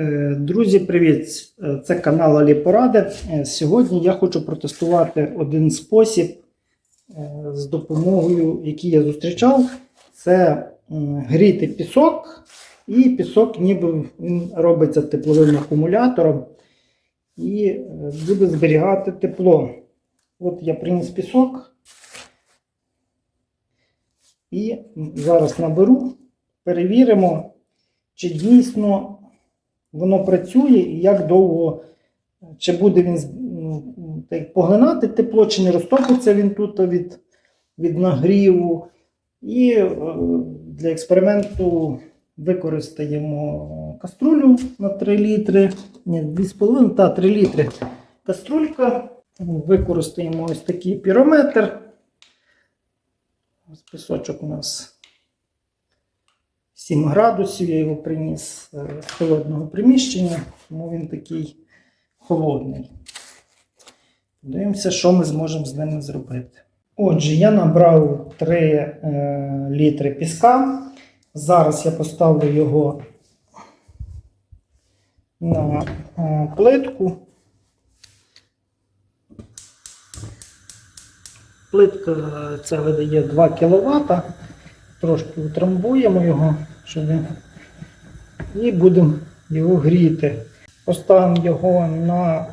Е, Друзі, привіт! Е, Це канал Алі Поради. Е, Сьогодні я хочу протестувати один спосіб, з допомогою, який я зустрічав. Це гріти пісок, і пісок ніби він робиться тепловим акумулятором і буде зберігати тепло. От я приніс пісок і зараз наберу, перевіримо, чи дійсно воно працює і як довго, чи буде він так, поглинати тепло, чи не розтопиться він тут від, від нагріву. І е, для експерименту використаємо каструлю на 3 літри, ні, 2,5, та 3 літри каструлька. Використаємо ось такий пірометр. Ось пісочок у нас 7 градусів, я його приніс е, з холодного приміщення, тому він такий холодний. Подивимося, що ми зможемо з ними зробити. Отже, я набрав 3 е, літри піска. Зараз я поставлю його на е, плитку. Плитка е, ця видає 2 кВт. Трошки утрамбуємо його, щоб і будемо його гріти. Поставимо його на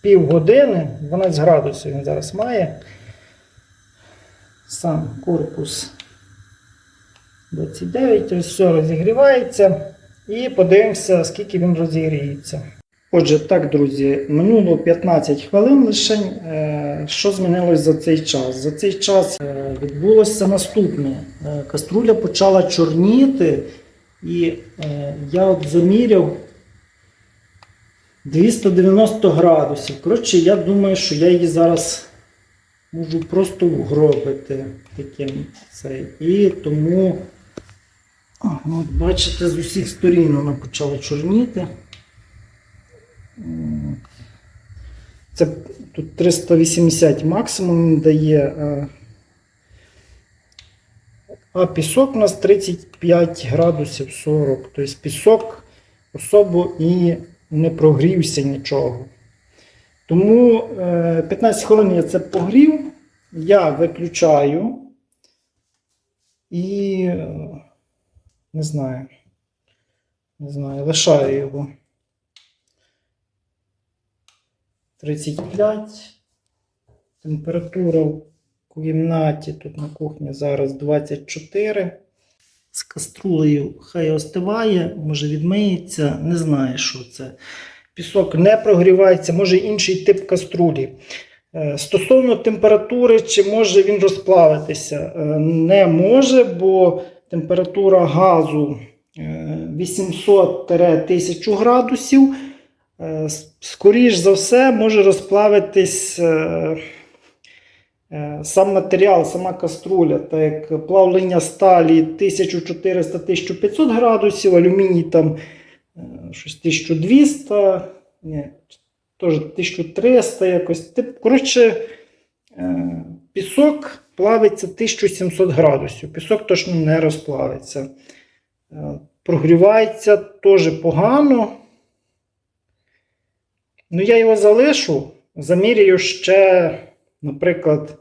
півгодини, 12 градусів він зараз має. Сам корпус 29, ось все розігрівається. І подивимося, скільки він розігріється. Отже, так, друзі, минуло 15 хвилин лише. Е, Що змінилось за цей час? За цей час е, відбулося наступне. Е, Каструля почала чорніти, і я от заміряв 290 градусів. Коротше, я думаю, що я її зараз можу просто вгробити таким. І тому, от бачите, з усіх сторін вона почала чорніти. Це тут 380 максимум дає. е, А пісок у нас 35 градусів 40. Тобто пісок особо і не прогрівся нічого. Тому е, 15 хвилин я це погрів, я виключаю і е, не знаю. Не знаю, лишаю його. 35. Температура в кімнаті тут на кухні зараз 24. З каструлею хай остиває, може відмиється, не знаю, що це. Пісок не прогрівається, може інший тип каструлі. Е, Стосовно температури, чи може він розплавитися? Е, Не може, бо температура газу е, 800-1000 градусів. Е, Скоріш за все, може розплавитись е, е, сам матеріал, сама каструля, так як плавлення сталі 1400-1500 градусів, алюміній там щось 1200, ні, теж 1300 якось. Коротше, пісок плавиться 1700 градусів. Пісок точно не розплавиться. Прогрівається теж погано. Ну, я його залишу, заміряю ще, наприклад,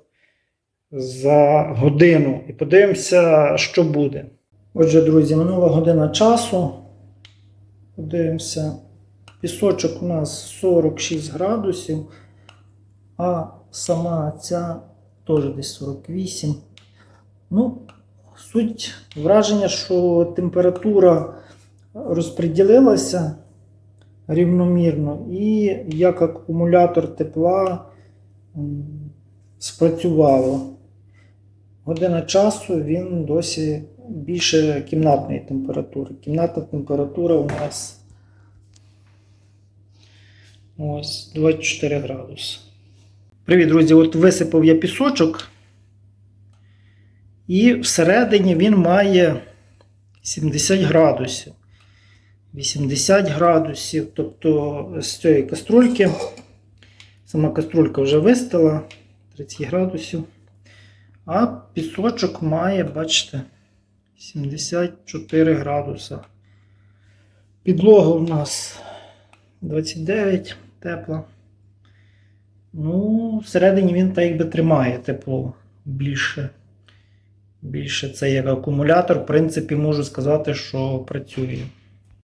за годину і подивимося, що буде. Отже, друзі, минула година часу. Подивимося. Пісочок у нас 46 градусів, а сама ця теж десь 48. Ну, суть враження, що температура розподілилася рівномірно, і як акумулятор тепла спрацювало. Година часу він досі більше кімнатної температури. Кімнатна температура у нас ось 24 градуси. Привіт, друзі! От висипав я пісочок, і всередині він має 70 градусів. 80 градусів, тобто з цієї каструльки. Сама каструлька вже вистила 30 градусів. А пісочок має, бачите, 74 градуса. Підлога у нас 29 тепла. Ну, всередині він так якби тримає тепло більше. Більше це як акумулятор, в принципі, можу сказати, що працює.